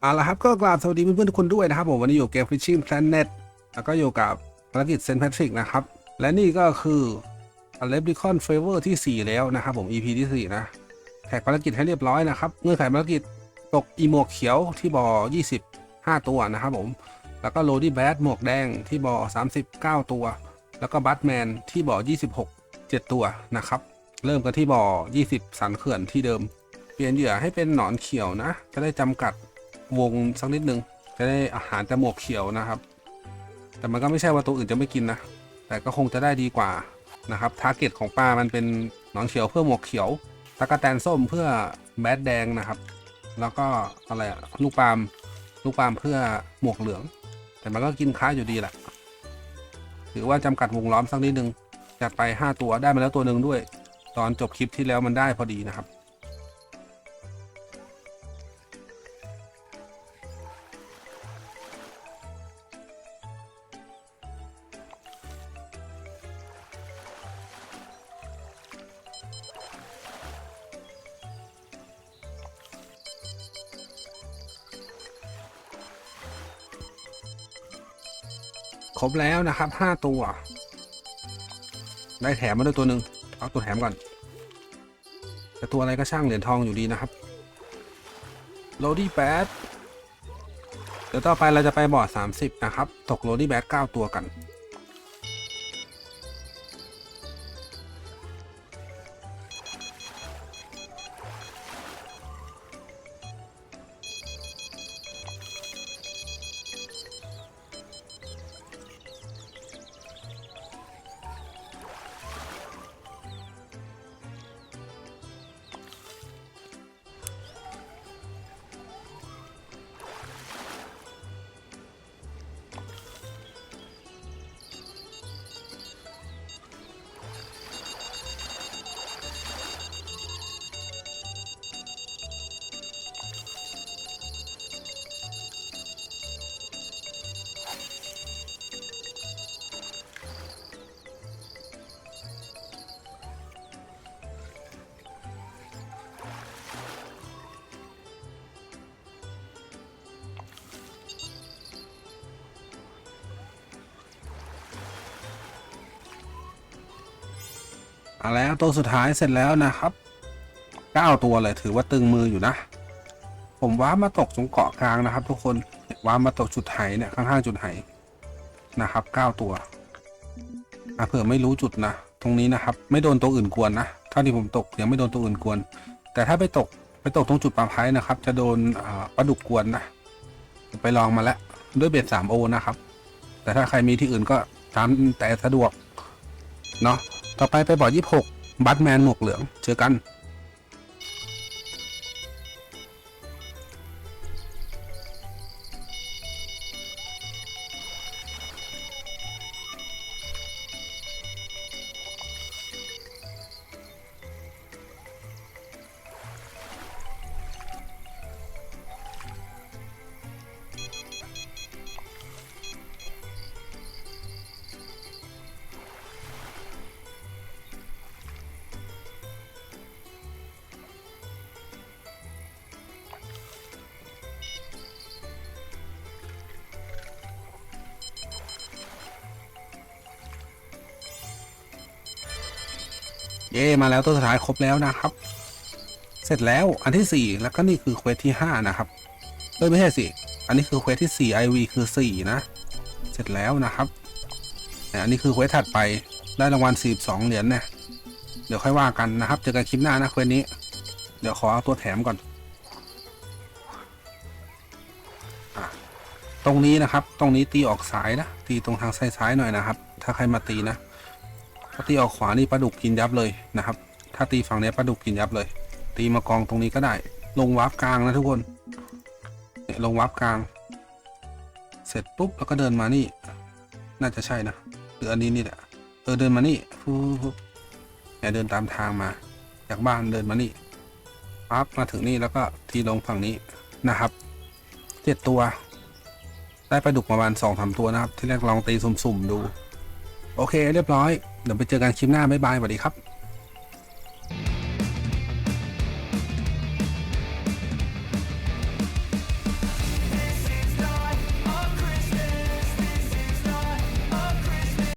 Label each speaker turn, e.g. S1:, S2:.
S1: เอาละครับก็กราบสวัสดีเพื่อนๆทุกคนด้วยนะครับผมวันนี้อยู่เกม Fishing Planet แล้วก็อยู่กับภารกิจเซนต์แพทริกนะครับ และนี่ก็คืออ l e p r i c o n Favor ที่ 4 แล้วนะครับผม EP ที่ 4 นะแท็กภารกิจให้เรียบร้อยนะครับเงื่อนไขภารกิจตกอีหมวกเขียวที่บ่อ25 ตัวนะครับผม แล้วก็โรดี้แบดหมวกแดงที่บ่อ39 ตัว แล้วก็บัตแมนที่บ่อ26 7 ตัวนะครับเริ่มกันที่บ่อ20 สันเขื่อนที่เดิม เปลี่ยนเหยื่อให้เป็นหนอนเขียวนะ จะได้จำกัด วงสักนิดนึง จะได้อาหารแต่หมวกเขียวนะครับ แต่มันก็ไม่ใช่ว่าตัวอื่นจะไม่กินนะ แต่ก็คงจะได้ดีกว่านะครับทาร์เก็ตของปลามันเป็นหนอนเขียวเพื่อหมวกเขียวตะกะแตนส้มเพื่อแบดแดงนะครับ แล้วก็อะไรลูกปาล์มลูกปาล์มเพื่อหมวกเหลือง แต่มันก็กินค้าอยู่ดีแหละถือว่าจำกัดวงล้อมสักนิดนึงจัดไป 5 ตัวได้มาแล้วตัวหนึ่งด้วย ตอนจบคลิปที่แล้วมันได้พอดีนะครับ ครบแล้วนะครับ5ตัว ได้แถมมาด้วยตัวหนึ่งเอาตัวแถมก่อนแต่ตัวอะไรก็ช่างเหรียญทองอยู่ดีนะครับโรดี้แบดเดี๋ยวต่อไปเราจะไปบอร์ด30 นะครับ ตกโรดี้แบด9ตัวกัน เอาแล้วตัวสุดท้ายเสร็จแล้วนะครับ9ตัวเลยถือว่าตึงมืออยู่นะ ผมว้ามาตกตรงเกาะกลางนะครับ ทุกคนว้ามาตกจุดไหเนี่ยข้างๆจุดไหนะครับ9ตัวอะเผื่อไม่รู้จุดนะตรงนี้นะครับ ไม่โดนตัวอื่นกวนนะเท่าที่ผมตกยังไม่โดนตัวอื่นกวน แต่ถ้าไปตกไปตกตรงจุดปลาไพนะครับ จะโดนปลาดุกกวนนะไปลองมาแล้วด้วยเบ็ด3โอนะครับ แต่ถ้าใครมีที่อื่นก็ตามแต่สะดวกเนาะ ต่อไปไปบอร์ด26บัตแมนหมวกเหลือง เจอกัน เย่มาแล้วตัวสุดท้ายครบแล้วนะครับ เสร็จแล้วอันที่ 4 แล้วก็นี่คือเควสที่ 5 นะครับเอ้ยไม่ใช่สิ อันนี้คือเควสที่ 4 IV คือ 4 นะ เสร็จแล้วนะครับอันนี้คือเควสถัดไปได้รางวัล 42 เหรียญเนี่ยเดี๋ยวค่อยว่ากันนะครับเจอกันคลิปหน้านะเควสนี้ เดี๋ยวขอเอาตัวแถมก่อนตรงนี้นะครับ ตรงนี้ตีออกสายนะ ตีตรงทางซ้ายๆหน่อยนะครับ ถ้าใครมาตีนะ ถ้าตีออกขวานี่ปลาดุกกินยับเลยนะครับ ถ้าตีฝั่งนี้ปลาดุกกินยับเลย ตีมากองตรงนี้ก็ได้ ลงวาร์ปกลางนะทุกคนลงวาร์ปกลาง เสร็จปุ๊บแล้วก็เดินมานี่ น่าจะใช่นะหรืออันนี้นี่แหละเออเดินมานี่ฟูฟูเนี่ยเดินตามทางมา จากบ้านเดินมานี่ปั๊บมาถึงนี่แล้วก็ทีลงฝั่งนี้นะครับเจ็ดตัว ได้ปลาดุกประมาณสองสามตัวนะครับ ที่แรกลองตีสุ่มๆดู โอเคเรียบร้อย เดี๋ยวไปเจอกันคลิปหน้าบ๊ายบายสวัสดีครับ